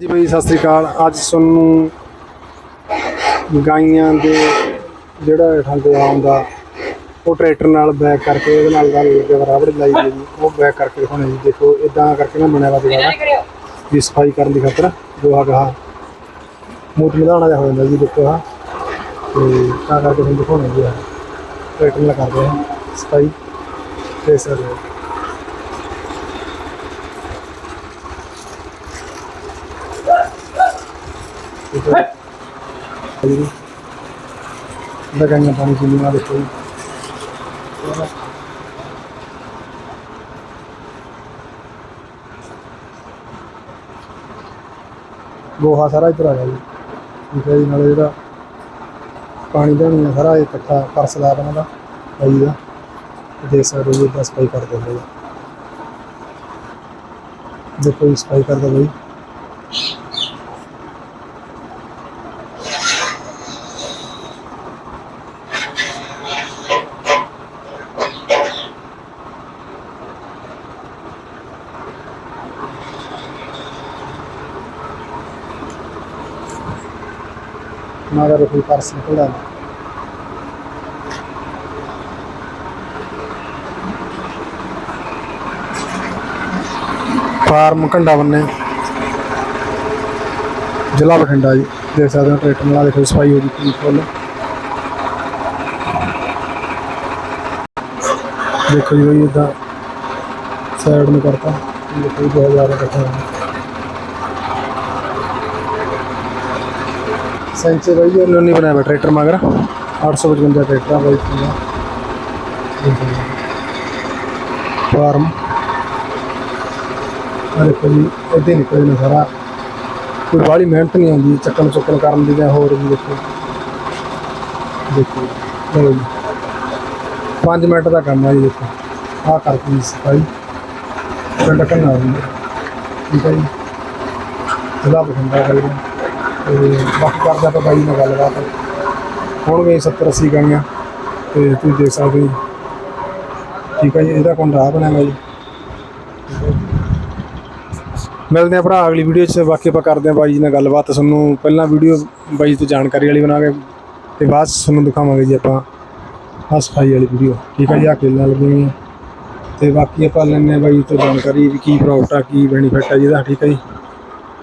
ਜੀ ਬਈ ਸਤਿ ਸ੍ਰੀ ਅਕਾਲ। ਅੱਜ ਤੁਹਾਨੂੰ ਗਾਈਆਂ ਦੇ ਜਿਹੜਾ ਹੇਠਾਂ ਤੇ ਆਉਂਦਾ ਉਹ ਟਰੈਕਟਰ ਨਾਲ ਬੈਕ ਕਰਕੇ ਉਹਦੇ ਨਾਲ ਗੱਲ ਲੱਗੇ ਰਾਬੜ ਲਾਈ ਜੀ। ਉਹ ਬੈਕ ਕਰਕੇ ਦਿਖਾਉਣੇ ਜੀ ਦੇਖੋ ਇਦਾਂ ਕਰਕੇ ਨਾ ਬਣਿਆ ਵਾ ਦੁਬਾਰਾ। ਵੀ ਸਫ਼ਾਈ ਕਰਨ ਦੀ ਖਾਤਰ ਗੋਹਾ ਗਾਹ ਮੂਤ ਮਿਲਾਉਣਾ ਜਿਹਾ ਹੋ ਜਾਂਦਾ ਜੀ ਦੇਖੋ ਆ ਤੇ ਤਾਂ ਕਰਕੇ ਤੁਹਾਨੂੰ ਦਿਖਾਉਣੇ ਜੀ ਟਰੈਕਟਰ ਨਾਲ ਕਰਦੇ ਆ ਸਫ਼ਾਈ। ਤੇ ਸਰ ਲਗਾਈਆਂ ਪਾਣੀ ਪੀਣਾ ਦੇਖੋ ਗੋਹਾ ਸਾਰਾ ਇੱਧਰ ਆ ਗਿਆ ਜੀ। ਠੀਕ ਹੈ ਜੀ, ਨਾਲੇ ਜਿਹੜਾ ਪਾਣੀ ਦਾ ਨਹੀਂ ਸਾਰਾ ਇਕੱਠਾ ਫਰਸ਼ ਲਾ ਦੇਣਾ ਦਾ ਭਾਈ ਦਾ। ਦੇਖ ਸਕਦੇ ਹੋ ਜੀ ਸਪਾਈ ਸਫ਼ਾਈ ਕਰ ਦਿੰਦੇ ਜੀ ਦੇਖੋ ਜੀ ਕਰਦਾ ਬਈ। ਮਗਰ ਕੋਈ ਪਰਸ ਨਿਕਲਦਾ ਨਹੀਂ ਫਾਰਮ ਘੰਡਾ ਬੰਨੇ। ਜ਼ਿਲ੍ਹਾ ਬਠਿੰਡਾ ਜੀ, ਦੇਖ ਸਕਦੇ ਹੋ ਟਰੈਕਟਰ ਨਾਲ ਦੇਖੋ ਸਫ਼ਾਈ ਹੋ ਗਈ ਫੁੱਲ ਦੇਖੋ ਜੀ ਬਈ ਇਦਾਂ ਸਾਈਡ ਨੂੰ ਕਰਤਾ। ਦੇਖੋ ਜੀ ਬਹੁਤ ਜ਼ਿਆਦਾ ਇਕੱਠਾ ਹੋਇਆ ਸੈਂਚੇ ਬਾਈ ਜੀ, ਉਹਨਾਂ ਨੇ ਬਣਾਇਆ ਵਾ ਟਰੈਕਟਰ ਮਗਰ। 855 ਟਰੈਕਟਰ ਆ ਬਾਈ ਪੂਰਾ ਫਾਰਮ। ਅਰੇ ਕੋਈ ਇਹਦੇ ਨਿਕਲ ਨਾ ਸਾਰਾ। ਕੋਈ ਬਾਹਲੀ ਮਿਹਨਤ ਨਹੀਂ ਆਉਂਦੀ, ਚੱਕਣ ਚੁੱਕਣ ਕਰਨ ਦੀ ਜਾਂ ਹੋਰ ਵੀ ਦੇਖੋ। ਦੇਖੋ ਲਓ ਜੀ। 5 ਮਿੰਟ ਦਾ ਕੰਮ ਹੈ ਜੀ ਦੇਖੋ। ਆਹ ਕਰਕੇ ਸਫ਼ਾਈ। ਪਿੰਡ ਕੰਨਾ ਠੀਕ ਹੈ ਜੀ। ਜ਼ਿਲ੍ਹਾ ਬਠਿੰਡਾ ਹੈ ਤੇ ਬਾਕੀ ਕਰਦਾ ਤਾਂ ਬਾਈ ਨਾਲ ਗੱਲਬਾਤ। ਹੋਣਗੇ 70 80 ਗਾਈਆਂ ਤੇ ਤੁਸੀਂ ਦੇਖ ਸਕਦੇ ਹੋ ਠੀਕ ਹੈ ਜੀ, ਇਹਦਾ ਕੋਣ ਰਾਹ ਬਣਾਗਾ ਜੀ। ਮਿਲਦੇ ਆ ਭਰਾ ਅਗਲੀ ਵੀਡੀਓ 'ਚ। ਬਾਕੀ ਆਪਾਂ ਕਰਦੇ ਆ ਬਾਈ ਜੀ ਨਾਲ ਗੱਲਬਾਤ। ਤੁਹਾਨੂੰ ਪਹਿਲਾਂ ਵੀਡੀਓ ਬਾਈ ਤੋਂ ਜਾਣਕਾਰੀ ਵਾਲੀ ਬਣਾ ਕੇ ਤੇ ਬਾਅਦ ਤੁਹਾਨੂੰ ਦਿਖਾਵਾਂਗੇ ਜੀ ਆਪਾਂ ਆਹ ਸਫ਼ਾਈ ਵਾਲੀ ਵੀਡੀਓ ਠੀਕ ਹੈ ਜੀ ਆ ਕੇਲਾਂ ਲੱਗੀਆਂ ਤੇ ਬਾਕੀ ਆਪਾਂ ਲੈਣੇ ਆ ਬਾਈ ਤੋਂ ਜਾਣਕਾਰੀ ਵੀ ਕੀ ਪ੍ਰੋਡਕਟ ਆ, ਕੀ ਬੈਨੀਫਿਟ ਆ ਜਿਹਦਾ ਠੀਕ ਹੈ ਜੀ।